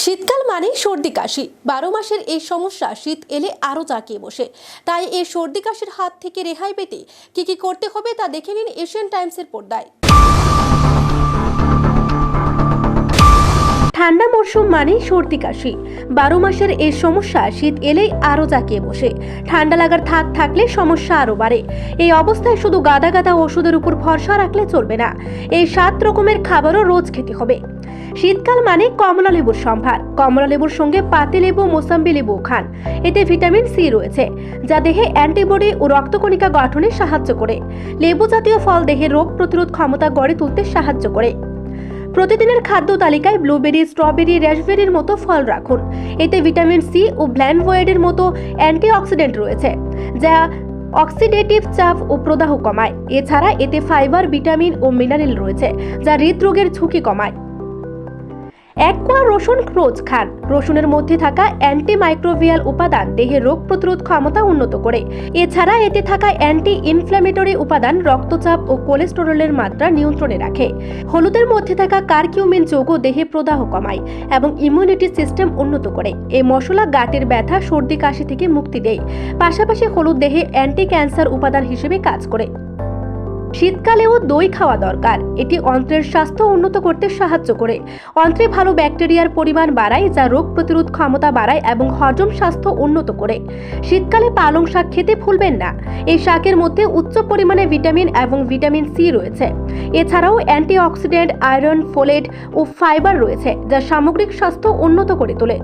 শীতকাল মানেই সর্দি কাশি। বারো মাসের এই সমস্যা শীত এলে আরও জাঁকিয়ে বসে। তাই এই সর্দি কাশির হাত থেকে রেহাই পেতে কি কি করতে হবে তা দেখে নিন এশিয়ান টাইমসের পর্দায়। মরশুম মানেই সর্দি কাশি। বারো মাসের এই সমস্যা শীত এলেই আরও জাঁকিয়ে বসে। ঠান্ডা লাগার থাক থাকলে সমস্যা আরও বাড়ে। এই অবস্থায় শুধু গাদা গাদা ওষুধের উপর ভরসা রাখলে চলবে না। এই সাত রকমের খাবারও রোজ খেতে হবে। শীতকাল মানে কমলা লেবুর সম্ভার। কমলা লেবুর সঙ্গে পাতি লেবু, মোসাম্বি লেবু খান। এতে ভিটামিন সি রয়েছে, যা দেহে অ্যান্টিবডি ও রক্তকণিকা গঠনে সাহায্য করে। লেবু জাতীয় ফল দেহে রোগ প্রতিরোধ ক্ষমতা গড়ে তুলতে সাহায্য করে। প্রতিদিনের খাদ্য তালিকায় ব্লুবেরি স্ট্রবেরি র্যাশবেরির মতো ফল রাখুন। এতে ভিটামিন সি ও ব্ল্যানভয়েডের মতো অ্যান্টিঅক্সিডেন্ট রয়েছে, যা অক্সিডেটিভ চাপ ও প্রদাহ কমায়। এছাড়া এতে ফাইবার ভিটামিন ও মিনারেল রয়েছে, যা হৃদরোগের ঝুঁকি কমায়। এক কোয়া রসুন রোজ খান। রসুনের মধ্যে থাকা অ্যান্টিমাইক্রোভিয়াল উপাদান দেহের রোগ প্রতিরোধ ক্ষমতা উন্নত করে। এছাড়া এতে থাকা অ্যান্টি ইনফ্ল্যামেটরি উপাদান রক্তচাপ ও কোলেস্টেরলের মাত্রা নিয়ন্ত্রণে রাখে। হলুদের মধ্যে থাকা কারকিউমিন যৌগ দেহে প্রদাহ কমায় এবং ইমিউনিটি সিস্টেম উন্নত করে। এই মশলা গাটের ব্যথা, সর্দি, কাশি থেকে মুক্তি দেয়। পাশাপাশি হলুদ দেহে অ্যান্টি ক্যান্সার উপাদান হিসেবে কাজ করে। শীতকালেও দই খাওয়া দরকার। এটি অন্ত্রের স্বাস্থ্য উন্নত করতে সাহায্য করে। অন্ত্রে ভালো ব্যাকটেরিয়ার পরিমাণ বাড়ায়, যা রোগ প্রতিরোধ ক্ষমতা বাড়ায় এবং হজম স্বাস্থ্য উন্নত করে। শীতকালে পালং শাক খেতে ভুলবেন না। এই শাকের মধ্যে উচ্চ পরিমাণে ভিটামিন এবং ভিটামিন সি রয়েছে। এছাড়াও অ্যান্টিঅক্সিডেন্ট, আয়রন, ফোলেট ও ফাইবার রয়েছে, যা সামগ্রিক স্বাস্থ্য উন্নত করে তোলে।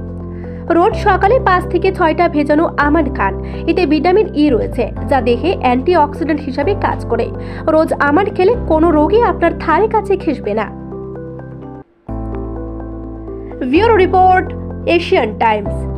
রোজ সকালে পাঁচ থেকে ছয়টা ভেজানো আমন্ড খান। এতে ভিটামিন ই রয়েছে, যা দেহে অ্যান্টিঅক্সিডেন্ট হিসাবে কাজ করে। রোজ আমন্ড খেলে কোনো রোগী আপনার থারে কাছে খেসবে না। Bureau report, Asian Times.